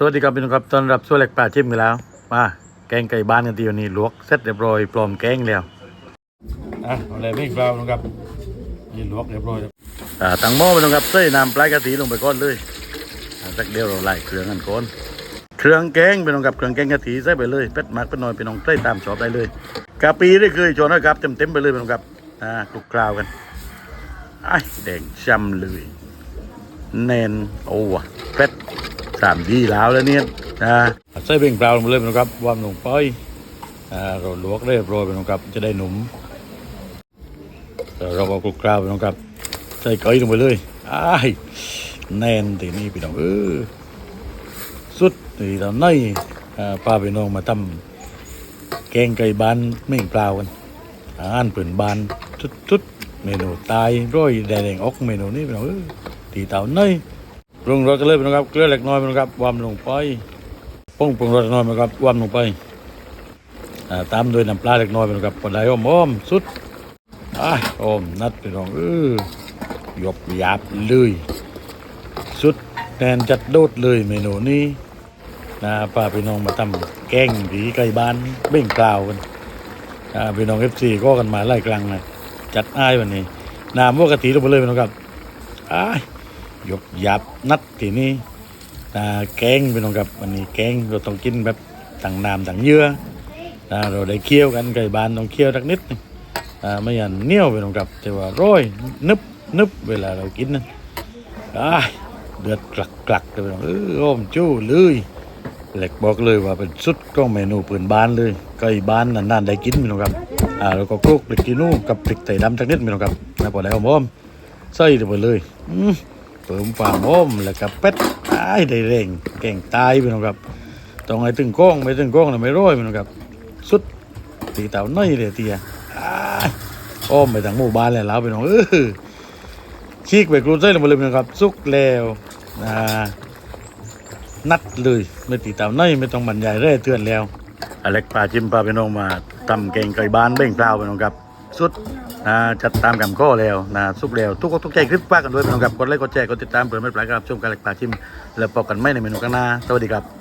สวัสดีครับพี่น้องครับต้อนรับช่วยเล็กป่าชิมกันแล้ว มาแกงไก่บ้านกันทีวันนี้ลวกเสร็จเรียบร้อยปลอมแกงแล้วอะอะไรไม่เปล่านะครับนี่ลวกเรียบร้อยแล้วอ่าตั้งหม้อไปนะครับใส่น้ำปลายกะทิลงไปก่อนเลยอ่าสักเดียวเราไล่เครื่องกันก่อนเครื่องแกงเป็นองกับเครื่องแกงกะทิใส่ไปเลยเป็ดหมักเป็ดน้อยเป็นน้องใส่ตามชอบได้เลยกะปิได้เคยชวนนะครับเต็มเต็มๆไปเลยเป็นองกับอ่าคลุกเคล้ากันไอ้แดงช่ำเลยแน่นโอ้ว่ะเป็ด สามดีแล้วแล้วเนี่ยนะใส่เบ่งเปล่าลงไปเลยนะครับวามลงไปอ่าเราลวกเรียบร้อยไปนะครับจะได้หนุ่มเราเอากรุกกราวไปนะครับใส่ไก่ลงไปเลยอ้ายแน่นทีนี้พี่น้องเออสุดนี่ตอนนี้อ่าป้าพี่น้องมาทำแกงไก่บานเม่งเปล่ากันอาหารเปิ่นบานชุดๆเมนูตายร้อยแดงออกเมนูนี้พี่น้องเออตีเต่าเนย ปรุงรสกันเลยนะครับเกลือเล็กน้อยนะครับวามลงไปป้งปรุงรสน้อยนะครับวามลงไปตามด้วยน้ำปลาเล็กน้อยนะครับปลาไหลอ้อมอ้อมสุดอ้ายอ้อมนัดไปน้องเออหยบหยาบเลยสุดแนนจัดโดดเลยเมนูนี้นะป้าพี่น้องมาทำแกงผีไก่บ้านเบ่งกล่าวกันอ่าพี่น้องเอฟซีก็กันมาไล่กลางนะจัดอ้ายวันนี้น้ำว่ากะทิลงไปเลยพี่น้องครับอ้าย ยกยับนัดทีนี้อ่าแกงเป็นองกับวันนี้แกงเราต้องกินแบบต่างน้ำต่างเยื่อเราได้เคี่ยวกันไก่บานต้องเคี่ยวสักนิดนึงไม่อย่างเนี้ยวเป็นองกับแต่ว่าร้อยนึบนึบเวลาเรากินนะอ้ายเดือดกลักกลักเลยพี่น้องเอออมจู้เลยเหล็กบอกเลยว่าเป็นสุดก็เมนูปืนบ้านเลยไก่บ้านนานๆได้กินพี่น้องครับอ่าแล้วก็คลุกพริกขี้หนูกับพริกไทยดำสักนิดพี่น้องครับนะพอแล้วผมใส่ไปเลยอืม เติมความหอมแล้วก็เป็ดตายได้เร่งเก่งตายไปน้องครับต้องให้ถึงก้องไม่ถึงก้องนะไม่ร้อยไปน้องครับสุดตีเต่าน้อยเลยเตียอ้ยอ้อมไปทางหมู่บ้านแล้วแล้วไปน้องเออชีกไปกรูดใส่ลงไปเลยพี่น้องครับสุกแล้วอ่านัดเลยไม่ตีเต่าน้อยไม่ต้องบรรยายเรื่อยเตือนแล้วอเล็กปลาจิ้มปลาพี่น้องมาทำแกงไก่บ้านเบ่งเปล่าไปน้องครับ สุดนะจัดตามกับข้อแล้วนะสุกแล้วทุกคนทุกใจคลิปว่ากันด้วยพี่น้องครับกดไลค์กดแชร์กดติดตามเพื่อไม่พลาดการรับชมการเล็กปลาชิม แล้วพบกันไม่ในเมนูข้างหน้าสวัสดีครับ